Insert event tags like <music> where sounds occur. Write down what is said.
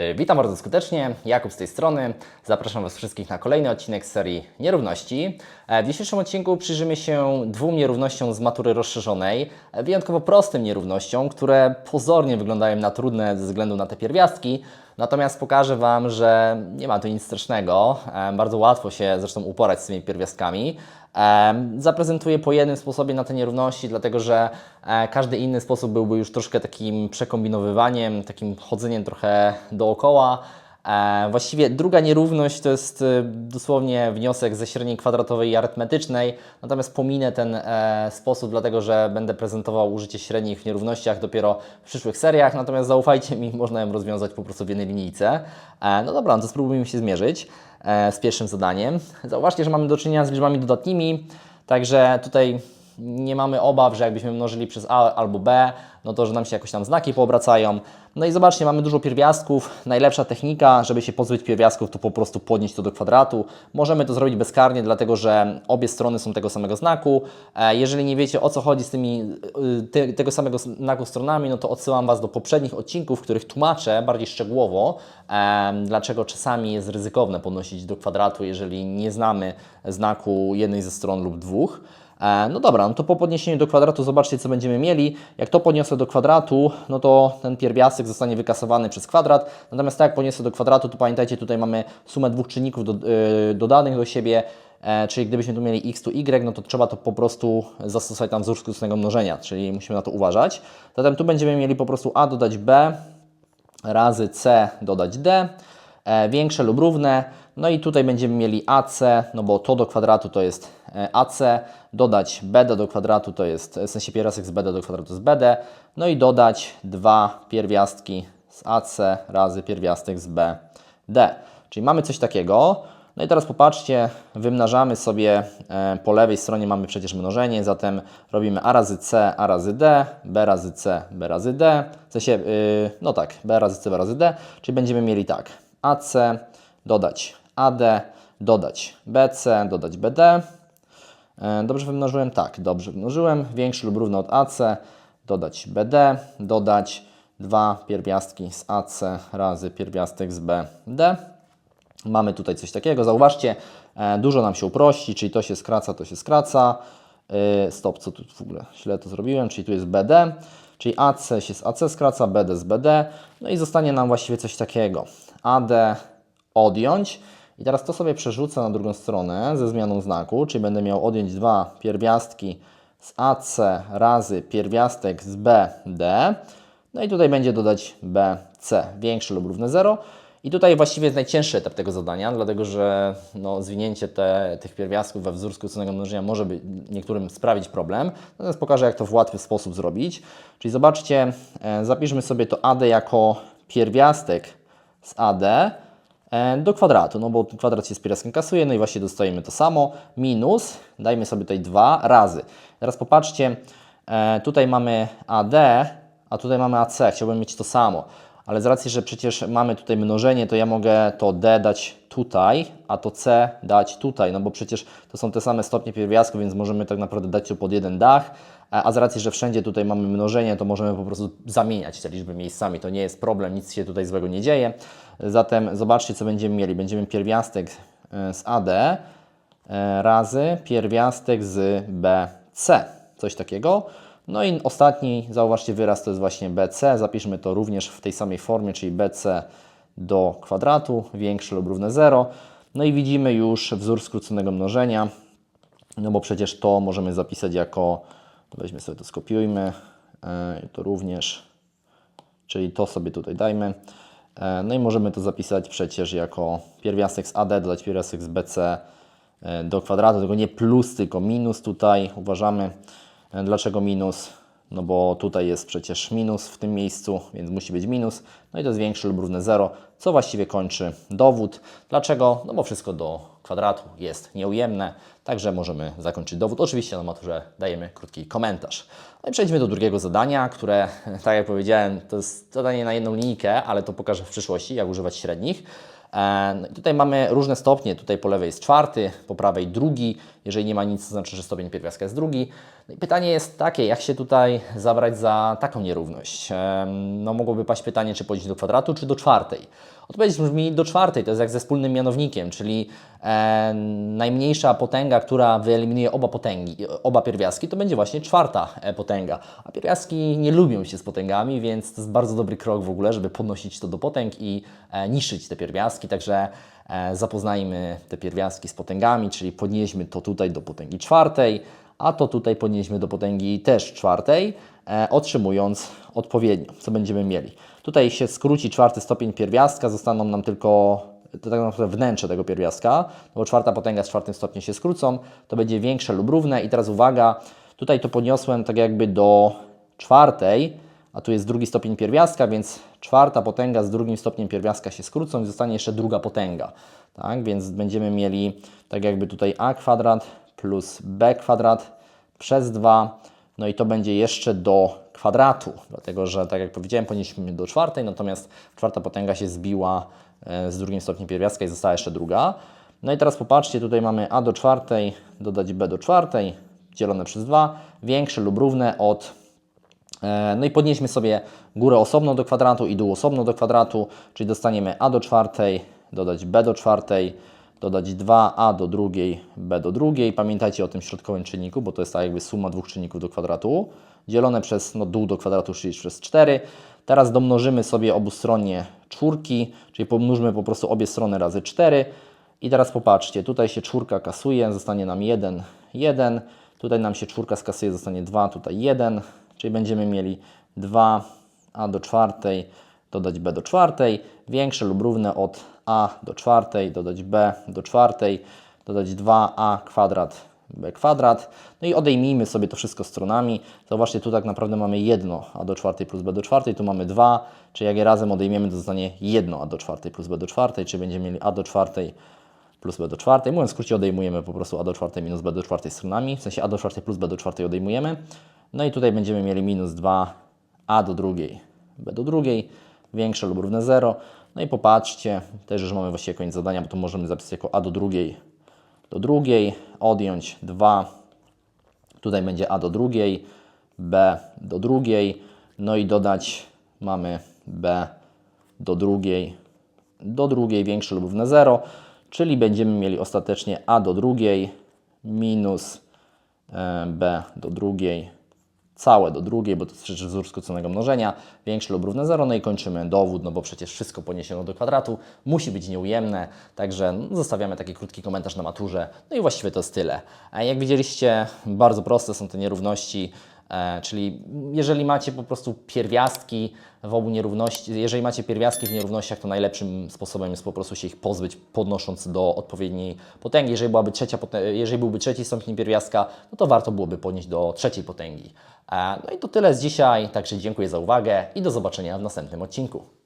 Y, Witam bardzo skutecznie, Jakub z tej strony. Zapraszam Was wszystkich na kolejny odcinek serii Nierówności. E, W dzisiejszym odcinku przyjrzymy się dwóm nierównościom z matury rozszerzonej, e, wyjątkowo prostym nierównościom, które pozornie wyglądają na trudne ze względu na te pierwiastki, natomiast pokażę Wam, że nie ma tu nic strasznego. E, Bardzo łatwo się zresztą uporać z tymi pierwiastkami. Zaprezentuję po jednym sposobie na te nierówności, dlatego że e, każdy inny sposób byłby już troszkę takim przekombinowywaniem, takim chodzeniem trochę dookoła. E, Właściwie druga nierówność to jest e, dosłownie wniosek ze średniej kwadratowej i arytmetycznej, natomiast pominę ten sposób, dlatego że będę prezentował użycie średnich w nierównościach dopiero w przyszłych seriach, natomiast zaufajcie mi, można ją rozwiązać po prostu w jednej linijce. No dobra, no to spróbujmy się zmierzyć z pierwszym zadaniem. Zauważcie, że mamy do czynienia z liczbami dodatnimi, także tutaj nie mamy obaw, że jakbyśmy mnożyli przez A albo B, no to że nam się jakoś tam znaki poobracają. No i zobaczcie, mamy dużo pierwiastków. Najlepsza technika, żeby się pozbyć pierwiastków, to po prostu podnieść to do kwadratu. Możemy to zrobić bezkarnie, dlatego że obie strony są tego samego znaku. E, Jeżeli nie wiecie o co chodzi z tymi y, te, tego samego znaku stronami, no to odsyłam Was do poprzednich odcinków, w których tłumaczę bardziej szczegółowo, em, dlaczego czasami jest ryzykowne podnosić do kwadratu, jeżeli nie znamy znaku jednej ze stron lub dwóch. E, No dobra, no to po podniesieniu do kwadratu zobaczcie, co będziemy mieli. Jak to podniosę do kwadratu, no to ten pierwiastek zostanie wykasowany przez kwadrat. Natomiast tak jak podniosę do kwadratu, to pamiętajcie, tutaj mamy sumę dwóch czynników do, yy, dodanych do siebie. E, czyli gdybyśmy tu mieli x tu y, no to trzeba to po prostu zastosować tam wzór skróconego mnożenia, czyli musimy na to uważać. Zatem tu będziemy mieli po prostu a dodać b razy c dodać d, e, większe lub równe. No i tutaj będziemy mieli AC, no bo to do kwadratu to jest e, AC, dodać BD do kwadratu to jest, w sensie pierwiastek z BD do kwadratu to jest BD, no i dodać dwa pierwiastki z AC razy pierwiastek z BD. Czyli mamy coś takiego. No i teraz popatrzcie, wymnażamy sobie, e, po lewej stronie mamy przecież mnożenie, zatem robimy A razy C, A razy D, B razy C, B razy D, w sensie, yy, no tak, B razy C, B razy D, czyli będziemy mieli tak, AC, dodać AD, dodać BC, dodać BD. E, Dobrze wymnożyłem? Tak, dobrze wymnożyłem. Większy lub równy od AC, dodać BD, dodać dwa pierwiastki z AC razy pierwiastek z BD. Mamy tutaj coś takiego. Zauważcie, e, dużo nam się uprości, czyli to się skraca, to się skraca. Yy, Stop, co tu w ogóle źle to zrobiłem, czyli tu jest BD, czyli AC się z AC skraca, BD z BD, no i zostanie nam właściwie coś takiego. AD odjąć i teraz to sobie przerzucę na drugą stronę ze zmianą znaku, czyli będę miał odjąć dwa pierwiastki z AC razy pierwiastek z BD, no i tutaj będzie dodać BC, większe lub równe 0. I tutaj właściwie jest najcięższy etap tego zadania, dlatego że no, zwinięcie te, tych pierwiastków we wzór skróconego mnożenia może by niektórym sprawić problem. Natomiast pokażę, jak to w łatwy sposób zrobić. Czyli zobaczcie, e, zapiszmy sobie to AD jako pierwiastek z AD do kwadratu, no bo kwadrat się z pierwiastkiem kasuje, no i właśnie dostajemy to samo, minus, dajmy sobie tutaj 2 razy. Teraz popatrzcie, e, tutaj mamy AD, a tutaj mamy AC, chciałbym mieć to samo, ale z racji, że przecież mamy tutaj mnożenie, to ja mogę to D dać tutaj, a to C dać tutaj, no bo przecież to są te same stopnie pierwiastków, więc możemy tak naprawdę dać to pod jeden dach, a a z racji, że wszędzie tutaj mamy mnożenie, to możemy po prostu zamieniać te liczby miejscami, to nie jest problem, nic się tutaj złego nie dzieje. Zatem zobaczcie, co będziemy mieli. Będziemy pierwiastek e, z AD e, razy pierwiastek z BC, coś takiego. No i ostatni, zauważcie, wyraz to jest właśnie BC. Zapiszmy to również w tej samej formie, czyli BC do kwadratu, większe lub równe 0. No i widzimy już wzór skróconego mnożenia, no bo przecież to możemy zapisać jako, weźmy sobie to, skopiujmy, e, to również, czyli to sobie tutaj dajmy. E, No i możemy to zapisać przecież jako pierwiastek z AD dodać pierwiastek z BC e, do kwadratu, tylko nie plus, tylko minus tutaj uważamy. Dlaczego minus? No bo tutaj jest przecież minus w tym miejscu, więc musi być minus. No i to jest większe lub równe 0, co właściwie kończy dowód. Dlaczego? No bo wszystko do kwadratu jest nieujemne. Także możemy zakończyć dowód. Oczywiście na maturze dajemy krótki komentarz. No i przejdźmy do drugiego zadania, które, <laughs> tak jak powiedziałem, to jest zadanie na jedną linijkę, ale to pokażę w przyszłości, jak używać średnich. Tutaj mamy różne stopnie. Tutaj po lewej jest czwarty, po prawej drugi. Jeżeli nie ma nic, to znaczy, że stopień pierwiastka jest drugi. No pytanie jest takie, jak się tutaj zabrać za taką nierówność? No mogłoby paść pytanie, czy podejść do kwadratu, czy do czwartej. Odpowiedź brzmi do czwartej, to jest jak ze wspólnym mianownikiem, czyli e, najmniejsza potęga, która wyeliminuje oba potęgi, oba pierwiastki, to będzie właśnie czwarta e, potęga. A pierwiastki nie lubią się z potęgami, więc to jest bardzo dobry krok w ogóle, żeby podnosić to do potęg i e, niszczyć te pierwiastki, także e, zapoznajmy te pierwiastki z potęgami, czyli podnieśmy to tutaj do potęgi czwartej, a to tutaj podnieśmy do potęgi też czwartej, otrzymując odpowiednio, co będziemy mieli. Tutaj się skróci czwarty stopień pierwiastka, zostaną nam tylko to tak naprawdę wnętrze tego pierwiastka, no bo czwarta potęga z czwartym stopniem się skrócą, to będzie większe lub równe i teraz uwaga, tutaj to podniosłem tak jakby do czwartej, a tu jest drugi stopień pierwiastka, więc czwarta potęga z drugim stopniem pierwiastka się skrócą i zostanie jeszcze druga potęga. Tak, więc będziemy mieli tak jakby tutaj a kwadrat plus b kwadrat przez 2, no i to będzie jeszcze do kwadratu, dlatego że tak jak powiedziałem, podnieśliśmy do czwartej, natomiast czwarta potęga się zbiła e, z drugim stopniem pierwiastka i została jeszcze druga. No i teraz popatrzcie, tutaj mamy a do czwartej dodać b do czwartej dzielone przez 2, większe lub równe od E, No i podnieśmy sobie górę osobną do kwadratu i dół osobno do kwadratu, czyli dostaniemy a do czwartej, dodać b do czwartej, dodać 2a do drugiej, b do drugiej. Pamiętajcie o tym środkowym czynniku, bo to jest tak jakby suma dwóch czynników do kwadratu, dzielone przez no, dół do kwadratu, czyli przez 4. Teraz domnożymy sobie obustronnie czwórki, czyli pomnóżmy po prostu obie strony razy 4. I teraz popatrzcie, tutaj się czwórka kasuje, zostanie nam 1, 1. Tutaj nam się czwórka skasuje, zostanie 2, tutaj 1. Czyli będziemy mieli 2a do czwartej dodać b do czwartej, większe lub równe od a do czwartej dodać b do czwartej, dodać 2a kwadrat b kwadrat. No i odejmijmy sobie to wszystko stronami. Zobaczcie, tu tak naprawdę mamy 1 a do czwartej plus b do czwartej, tu mamy 2, czyli jak je razem odejmiemy, to zostanie 1 a do czwartej plus b do czwartej, czyli będziemy mieli a do czwartej plus b do czwartej. Mówiąc w skrócie, odejmujemy po prostu a do czwartej minus b do czwartej stronami, w sensie a do czwartej plus b do czwartej odejmujemy. No i tutaj będziemy mieli minus 2 a do drugiej, b do drugiej, większe lub równe 0. No i popatrzcie, też już mamy właściwie koniec zadania, bo to możemy zapisać jako a do drugiej, do drugiej, odjąć 2, tutaj będzie a do drugiej, b do drugiej, no i dodać mamy b do drugiej, do drugiej większe lub równe 0, czyli będziemy mieli ostatecznie a do drugiej minus e, b do drugiej całe do drugiej, bo to jest przecież wzór skróconego mnożenia, większe lub równe 0, no i kończymy dowód, no bo przecież wszystko poniesiono do kwadratu, musi być nieujemne, także no, zostawiamy taki krótki komentarz na maturze, no i właściwie to jest tyle. Jak widzieliście, bardzo proste są te nierówności, czyli jeżeli macie po prostu pierwiastki w obu nierówności, jeżeli macie pierwiastki w nierównościach, to najlepszym sposobem jest po prostu się ich pozbyć, podnosząc do odpowiedniej potęgi. Jeżeli, byłaby trzecia, jeżeli byłby trzeci stopień pierwiastka, no to warto byłoby podnieść do trzeciej potęgi. E, No i to tyle z dzisiaj, także dziękuję za uwagę i do zobaczenia w następnym odcinku.